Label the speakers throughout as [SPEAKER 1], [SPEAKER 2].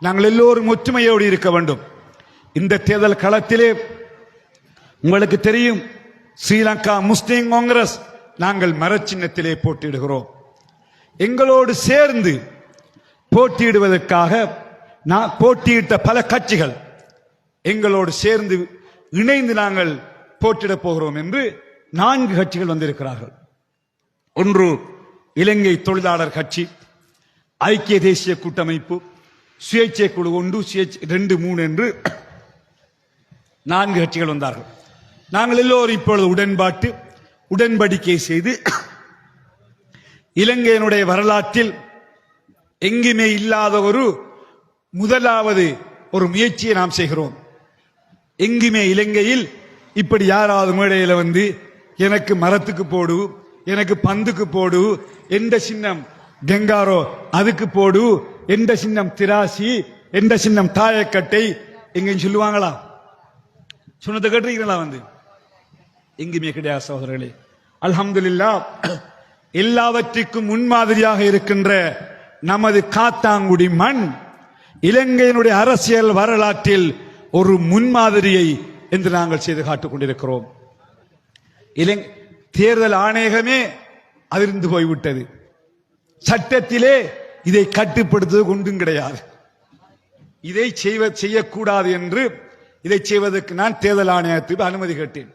[SPEAKER 1] நாங்கள் எல்லோரும் ஒற்றுமையோடு இருக்க வேண்டும். இந்த தேர்தல் களத்திலே உங்களுக்கு தெரியும் ஸ்ரீலங்கா முஸ்லிம் காங்கிரஸ் நாங்கள் மரச்சின்னத்திலே போட்டியிடுகிறோம். எங்களோடு சேர்ந்து போட்டியிடுவதற்காக நான் போட்டியிட்ட பல கட்சிகள் எங்களோடு சேர்ந்து இணைந்து நாங்கள் போட்டியிடப் போகிறோம் என்று நான்கு கட்சிகள் வந்திருக்கிறார்கள். ஒன்று இலங்கை தொழிலாளர் கட்சி ஐக்கிய தேசிய கூட்டமைப்பு சுயேட்சை குழு ஒன்று சுயேட்சை ரெண்டு மூணு என்று நான்கு கட்சிகள் வந்தார்கள். நாங்கள் எல்லோரும் இப்பொழுது உடன்பாட்டு உடன்படிக்கை செய்து இலங்கையினுடைய வரலாற்றில் எங்குமே இல்லாத ஒரு முதலாவது ஒரு முயற்சியை நாம் செய்கிறோம். எங்குமே இலங்கையில் இப்படி யாராவது மேடையில் வந்து எனக்கு மரத்துக்கு போடு எனக்கு பந்துக்கு போடு எந்த சின்னம் கெங்காரோ அதுக்கு போடு எந்த சின்னம் திராசி எந்த சின்னம் தாயக்கட்டை? எங்கேயும் சொல்லுவாங்களா? சொன்னதை கேட்டிருக்கீங்களா வந்து? எங்குமே கிடையாது சகோதரர்களே. அல்ஹம்துலில்லா எல்லாவற்றிற்கும் முன்மாதிரியாக இருக்கின்ற நமது காத்தாங்குடி மண் இலங்கையினுடைய அரசியல் வரலாற்றில் ஒரு முன்மாதிரியை என்று நாங்கள் செய்து காட்டுக் கொண்டிருக்கிறோம். இலங் தேர்தல் ஆணையகமே அதிர்ந்து போய்விட்டது. சட்டத்திலே இதை கட்டுப்படுத்துவது ஒன்றும் கிடையாது. இதை செய்வ செய்யக்கூடாது என்று இதை செய்வதற்கு நான் தேர்தல் ஆணையத்துக்கு அனுமதி கேட்டேன்.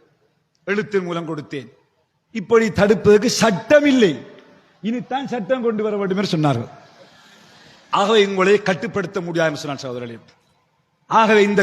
[SPEAKER 1] எழுத்தின் மூலம் கொடுத்தேன். இப்படி தடுப்பதற்கு சட்டம் இல்லை இனித்தான் சட்டம் கொண்டு வர வேண்டும் என்று சொன்னார்கள். ஆகவே உங்களை கட்டுப்படுத்த முடியாது என்று சொன்னார் சகோதரர்களே. ஆகவே இந்த